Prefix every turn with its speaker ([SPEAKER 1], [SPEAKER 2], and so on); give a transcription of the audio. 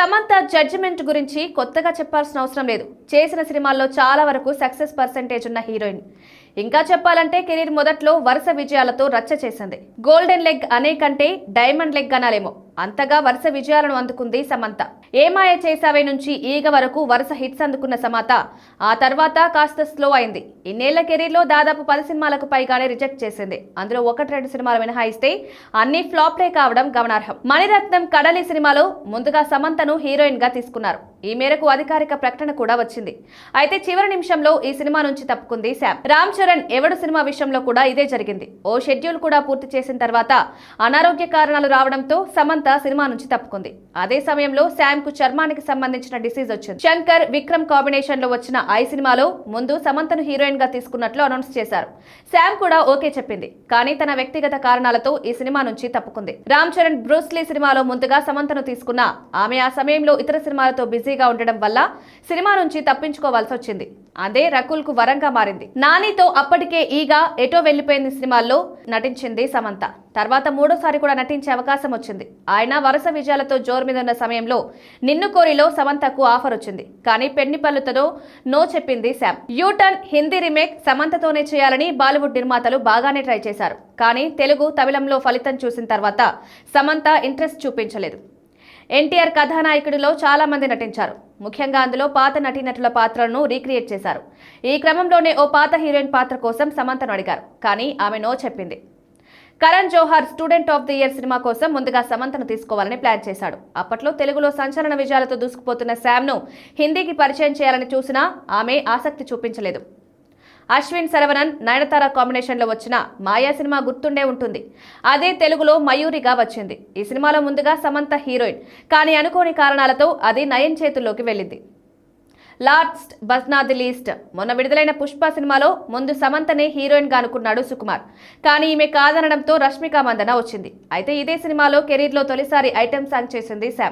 [SPEAKER 1] Samantha judgement గురించి కొత్తగా చెప్పాల్సిన అవసరం లేదు. చేసిన సినిమాల్లో చాలా వరకు సక్సెస్ పర్సెంటేజ్ ఉన్న హీరోయిన్ ఇంకా చెప్పాలంటే కెరీర్ మొదట్లో వరుస విజయాలతో రచ్చ చేసింది. గోల్డెన్ లెగ్ అనే కంటే డైమండ్ లెగ్ అనాలేమో. అంతగా వరుస విజయాలను అందుకుంది సమంత. ఏమాయ చేసావే నుంచి ఈగ వరకు వరుస హిట్స్ అందుకున్న సమంత. ఆ తర్వాత కాస్త స్లో అయింది. ఇన్నేళ్ళ కెరీర్లో దాదాపు పది సినిమాలకు పైగానే రిజెక్ట్ చేసింది. అందులో ఒకటి రెండు సినిమాలు మినహాయిస్తే అన్ని ఫ్లాప్లే కావడం గమనార్హం. మణిరత్నం కడలి సినిమాలో ముందుగా సమంతను హీరోయిన్గా తీసుకున్నారు. ఈ మేరకు అధికారిక ప్రకటన కూడా వచ్చింది. అయితే చివరి నిమిషంలో ఈ సినిమా నుంచి తప్పుకుంది శామ్. రామ్ చరణ్ ఎవడు సినిమా విషయంలో కూడా ఇదే జరిగింది. ఓ షెడ్యూల్ కూడా పూర్తి చేసిన తర్వాత అనారోగ్య కారణాలు రావడంతో సమంత సినిమా నుంచి తప్పుకుంది. అదే సమయంలో శామ్కు చర్మానికి సంబంధించిన డిసీజ్ వచ్చింది. శంకర్ విక్రమ్ కాంబినేషన్లో వచ్చిన ఐ సినిమాలో ముందు సమంతను హీరోయిన్గా తీసుకున్నట్లు అనౌన్స్ చేశారు. శామ్ కూడా ఓకే చెప్పింది కానీ తన వ్యక్తిగత కారణాలతో ఈ సినిమా నుంచి తప్పుకుంది. రామ్ చరణ్ బ్రూస్లీ సినిమాలో ముందుగా సమంతను తీసుకున్న ఆమె ఆ సమయంలో ఇతర సినిమాలతో బిజీగా ఉండడం వల్ల సినిమా నుంచి తప్పించుకోవాల్సి వచ్చింది. అదే రకుల్కు వరంగా మారింది. నానితో అప్పటికే ఈగా ఎటో వెళ్ళిపోయింది సినిమాల్లో నటించింది సమంత. తర్వాత మూడోసారి కూడా నటించే అవకాశం వచ్చింది. ఆయన వరుస విజయాలతో జోరు మీద ఉన్న సమయంలో నిన్ను కోరిలో సమంతకు ఆఫర్ వచ్చింది. కానీ పెన్ని పళ్ళుతో నో చెప్పింది Sam. U turn Hindi remake సమంతతోనే చేయాలని బాలీవుడ్ నిర్మాతలు బాగానే ట్రై చేశారు. కానీ తెలుగు తమిళంలో ఫలితం చూసిన తర్వాత సమంత ఇంట్రెస్ట్ చూపించలేదు. ఎన్టీఆర్ కథానాయకుడిలో చాలామంది నటించారు. ముఖ్యంగా అందులో పాత నటీనటుల పాత్రలను రీక్రియేట్ చేశారు. ఈ క్రమంలోనే ఓ పాత హీరోయిన్ పాత్ర కోసం సమంతను అడిగారు కానీ ఆమె నో చెప్పింది. Karan Johar student of the year cinema కోసం ముందుగా సమంతను తీసుకోవాలని ప్లాన్ చేశాడు. అప్పట్లో తెలుగులో సంచలన విజయాలతో దూసుకుపోతున్న శామ్ను హిందీకి పరిచయం చేయాలని చూసినా ఆమె ఆసక్తి చూపించలేదు. అశ్విన్ శరవణన్ నయనతార కాంబినేషన్లో వచ్చిన మాయా సినిమా గుర్తుండే ఉంటుంది. అదే తెలుగులో మయూరిగా వచ్చింది. ఈ సినిమాలో ముందుగా సమంత హీరోయిన్. కానీ అనుకోని కారణాలతో అది నయన్ చేతుల్లోకి వెళ్ళింది. Last but the least. మొన్న విడుదలైన పుష్ప సినిమాలో ముందు సమంతనే హీరోయిన్గా అనుకున్నాడు సుకుమార్. కానీ ఈమె కాదనడంతో రష్మిక మందన వచ్చింది. అయితే ఇదే సినిమాలో కెరీర్లో తొలిసారి ఐటెం సాంగ్ చేసింది శామ్.